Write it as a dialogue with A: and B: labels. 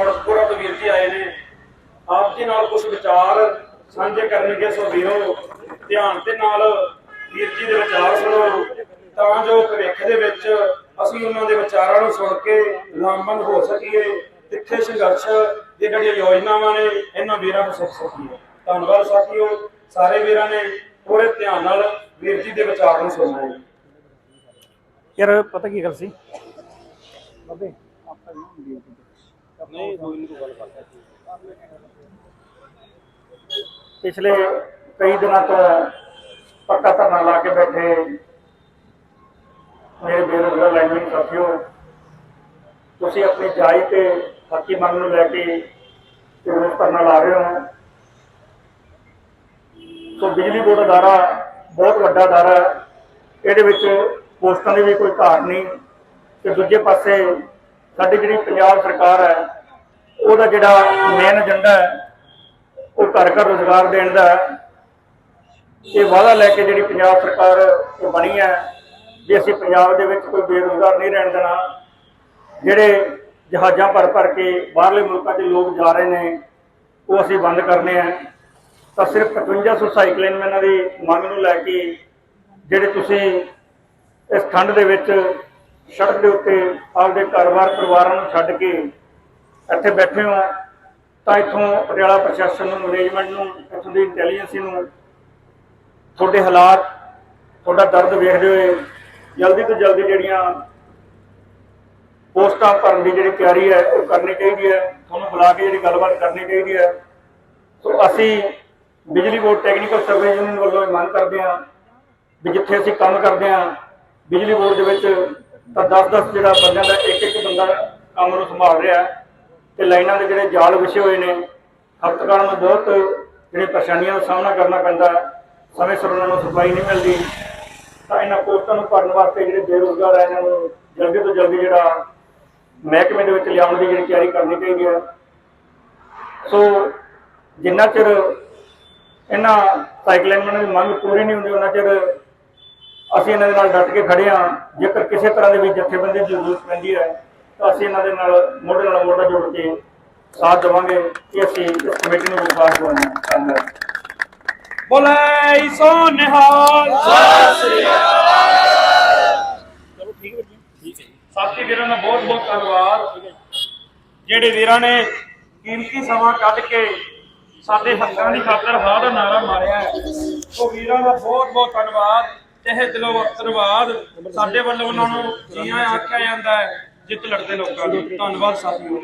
A: ਕੋਟਪੁਰਾ ਤੋਂ ਵੀਰ ਜੀ ਆਏ ਨੇ। ਆਪ ਜੀ ਨਾਲ ਕੁਝ ਵਿਚਾਰ ਸਾਂਝੇ ਕਰਨਗੇ, ਸੋ ਵੀਰੋ, ਧਿਆਨ ਦੇ ਨਾਲ ਵੀਰ ਜੀ ਦੇ ਵਿਚਾਰ ਸੁਣੋ। ਤਾਂ ਜੋ ਭਵਿੱਖ ਦੇ ਵਿੱਚ ਅਸੀਂ ਉਹਨਾਂ ਦੇ ਵਿਚਾਰਾਂ ਨੂੰ ਸੁਣ ਕੇ ਲਾਮਬੰਦ ਹੋ ਸਕੀਏ, ਤਿੱਖੇ ਸੰਘਰਸ਼ ਦੀ ਜਿਹੜੀਆਂ ਯੋਜਨਾਵਾਂ ਨੇ, ਇਹਨਾਂ ਵੀਰਾਂ ਨੂੰ ਸਿੱਖ ਸਕੀਏ। ਧੰਨਵਾਦ ਸਾਥੀਓ, ਸਾਰੇ ਵੀਰਾਂ ਨੇ ਪੂਰੇ ਧਿਆਨ ਨਾਲ ਵੀਰ ਜੀ ਦੇ ਵਿਚਾਰ ਨੂੰ ਸੁਣਨਾ ਹੈ
B: ਯਾਰ, ਪਤਾ ਕੀ ਗੱਲ ਸੀ?
A: ਨਹੀਂ, ਕੋਈ ਨਹੀਂ ਗੱਲ ਕਰਦਾ
B: ਪਿਛਲੇ ਕਈ ਦਿਨਾਂ ਤੋਂ ਪੱਕਾ ਧਰਨਾ ਲਾ ਕੇ ਬੈਠੇ ਮੇਰੇ ਬੇਰੁਜ਼ਗਾਰ ਲਾਈਨਮੈਨ ਸਾਥੀਓ, ਤੁਸੀਂ ਆਪਣੀ ਜਾਈ ਤੇ ਹੱਕੀ ਮੰਗ ਨੂੰ ਲੈ ਕੇ ਤੇ ਰੋਸ ਧਰਨਾ ਲਾ ਰਹੇ ਹੋ। ਸੋ ਬਿਜਲੀ ਬੋਰਡ ਅਦਾਰਾ ਬਹੁਤ ਵੱਡਾ ਅਦਾਰਾ ਹੈ। ਇਹਦੇ ਵਿੱਚ ਪੋਸਟਾਂ ਦੀ ਵੀ ਕੋਈ ਘਾਟ ਨਹੀਂ। ਤੇ ਦੂਜੇ ਪਾਸੇ ਸਾਡੀ ਜਿਹੜੀ ਪੰਜਾਬ ਸਰਕਾਰ ਹੈ, ਉਹਦਾ ਜਿਹੜਾ ਮੇਨ ਏਜੰਡਾ ਹੈ, ਉਹ ਘਰ ਘਰ ਰੋਜ਼ਗਾਰ ਦੇਣ ਦਾ ਇਹ ਵਾਅਦਾ ਲੈ ਕੇ ਜਿਹੜੀ ਪੰਜਾਬ ਸਰਕਾਰ ਇਹ ਬਣੀ ਹੈ ਜੇ ਅਸੀਂ ਪੰਜਾਬ ਦੇ ਵਿੱਚ ਕੋਈ ਬੇਰੁਜ਼ਗਾਰ ਨਹੀਂ ਰਹਿਣ ਦੇਣਾ। ਜਿਹੜੇ ਜਹਾਜ਼ਾਂ ਭਰ ਭਰ ਕੇ ਬਾਹਰਲੇ ਮੁਲਕਾਂ 'ਚ ਲੋਕ ਜਾ ਰਹੇ ਨੇ, ਉਹ ਅਸੀਂ ਬੰਦ ਕਰਨੇ ਆ ਤਾਂ ਸਿਰਫ 5500 ਸਾਈਕਲਿੰਗਮੈਨਾਂ ਦੀ ਮੰਗ ਨੂੰ ਲੈ ਕੇ ਜਿਹੜੇ ਤੁਸੀਂ ਇਸ ਠੰਡ ਦੇ ਵਿੱਚ ਸੜਕ ਦੇ ਉੱਤੇ ਆਪਦੇ ਘਰ-ਬਾਰ ਪਰਿਵਾਰਾਂ ਨੂੰ ਛੱਡ ਕੇ ਇੱਥੇ ਬੈਠੇ ਹੋ, ਤਾਂ ਇੱਥੋਂ ਪਟਿਆਲਾ ਪ੍ਰਸ਼ਾਸਨ ਨੂੰ ਮੈਨੇਜਮੈਂਟ ਨੂੰ, ਇੱਥੋਂ ਦੀ ਇੰਟੈਲੀਜੈਂਸੀ ਨੂੰ ਤੁਹਾਡੇ ਹਾਲਾਤ, ਤੁਹਾਡਾ ਦਰਦ ਵੇਖਦੇ ਹੋਏ ਜਲਦੀ ਤੋਂ ਜਲਦੀ ਜਿਹੜੀਆਂ ਪੋਸਟਾਂ ਭਰਨ ਦੀ ਜਿਹੜੀ ਤਿਆਰੀ ਹੈ, ਉਹ ਕਰਨੀ ਚਾਹੀਦੀ ਹੈ। ਤੁਹਾਨੂੰ ਬੁਲਾ ਕੇ ਜਿਹੜੀ ਗੱਲਬਾਤ ਕਰਨੀ ਚਾਹੀਦੀ ਹੈ। ਸੋ ਅਸੀਂ ਬਿਜਲੀ ਬੋਰਡ ਟੈਕਨੀਕਲ ਸਰਵੇ ਯੂਨੀਅਨ ਵੱਲੋਂ ਇਹ ਮੰਗ ਕਰਦੇ ਹਾਂ ਵੀ ਜਿੱਥੇ ਅਸੀਂ ਕੰਮ ਕਰਦੇ ਹਾਂ, ਬਿਜਲੀ ਬੋਰਡ ਦੇ ਵਿੱਚ ਤਾਂ 10-10 ਜਿਹੜਾ ਬੰਦਿਆਂ ਦਾ ਇੱਕ ਇੱਕ ਬੰਦਾ ਕੰਮ ਨੂੰ ਸੰਭਾਲ ਰਿਹਾ ਹੈ ਤੇ ਲਾਈਨਾਂ ਦੇ ਜਿਹੜੇ ਜਾਲ ਵਿਛੇ ਹੋਏ ਨੇ ਖਪਤਕਾਰਾਂ ਨੂੰ ਬਹੁਤ ਜਿਹੜੇ ਪਰੇਸ਼ਾਨੀਆਂ ਦਾ ਸਾਹਮਣਾ ਕਰਨਾ ਪੈਂਦਾ ਸਮੇਂ ਸਿਰ ਉਹਨਾਂ ਨੂੰ ਸਫ਼ਾਈ ਨਹੀਂ ਮਿਲਦੀ। ਤਾਂ ਇਹਨਾਂ ਪੋਸਟਾਂ ਨੂੰ ਭਰਨ ਵਾਸਤੇ ਜਿਹੜੇ ਬੇਰੁਜ਼ਗਾਰ ਹੈ ਇਹਨਾਂ ਨੂੰ ਜਲਦੀ ਤੋਂ ਜਲਦੀ ਜਿਹੜਾ ਮਹਿਕਮੇ ਦੇ ਵਿੱਚ ਲਿਆਉਣ ਦੀ ਜਿਹੜੀ ਤਿਆਰੀ ਕਰਨੀ ਚਾਹੀਦੀ ਹੈ। ਸੋ ਜਿੰਨਾ ਚਿਰ ਇਹਨਾਂ ਸਾਈਕਲਿੰਗਮੈਨਾਂ ਦੀ ਮੰਗ ਪੂਰੀ ਨਹੀਂ ਹੁੰਦੀ, ਉਹਨਾਂ ਚਿਰ ਅਸੀਂ ਇਹਨਾਂ ਦੇ ਨਾਲ ਡਟ ਕੇ ਖੜੇ ਹਾਂ। ਜੇਕਰ ਕਿਸੇ ਤਰ੍ਹਾਂ ਦੇ ਵੀ ਜਥੇਬੰਦੀ ਦੀ ਜ਼ਰੂਰਤ ਪੈਂਦੀ ਹੈ, ਤਾਂ ਅਸੀਂ ਇਹਨਾਂ ਦੇ ਨਾਲ ਮੋਢੇ ਨਾਲ ਮੋਢਾ ਜੋੜ ਕੇ ਸਾਥ ਦੇਵਾਂਗੇ ਕਿ ਅਸੀਂ ਇਸ ਕਮੇਟੀ ਨੂੰ ਵਿਸ਼ਵਾਸ ਦਿਵਾਉਂਦੇ ਹਾਂ। ਧੰਨਵਾਦ
A: ਬੋਲੇ ਸੋ ਨਿਹਾਲ।
B: ਚਲੋ ਠੀਕ ਹੈ ਜੀ।
A: ਸਾਥੀ ਵੀਰਾਂ ਦਾ ਬਹੁਤ ਬਹੁਤ ਧੰਨਵਾਦ। ਜਿਹੜੇ ਵੀਰਾਂ ਨੇ ਕੀਮਤੀ ਸਮਾਂ ਕੱਢ ਕੇ ਸਾਡੇ ਹੱਕਾਂ ਦੀ ਖਾਤਰ ਹਾਂ ਦਾ ਨਾਰਾ ਮਾਰਿਆ ਹੈ। ਉਹ ਵੀਰਾਂ ਦਾ ਬਹੁਤ ਬਹੁਤ ਧੰਨਵਾਦ। ਤਹਿ ਦਿਲੋਂ ਧੰਨਵਾਦ ਸਾਡੇ ਵੱਲੋਂ ਉਹਨਾਂ ਨੂੰ ਜੀਆਂ ਆਖਿਆ ਜਾਂਦਾ ਹੈ, ਜਿੱਤ ਲੜਦੇ ਲੋਕਾਂ ਨੂੰ। ਧੰਨਵਾਦ ਸਾਥੀਓ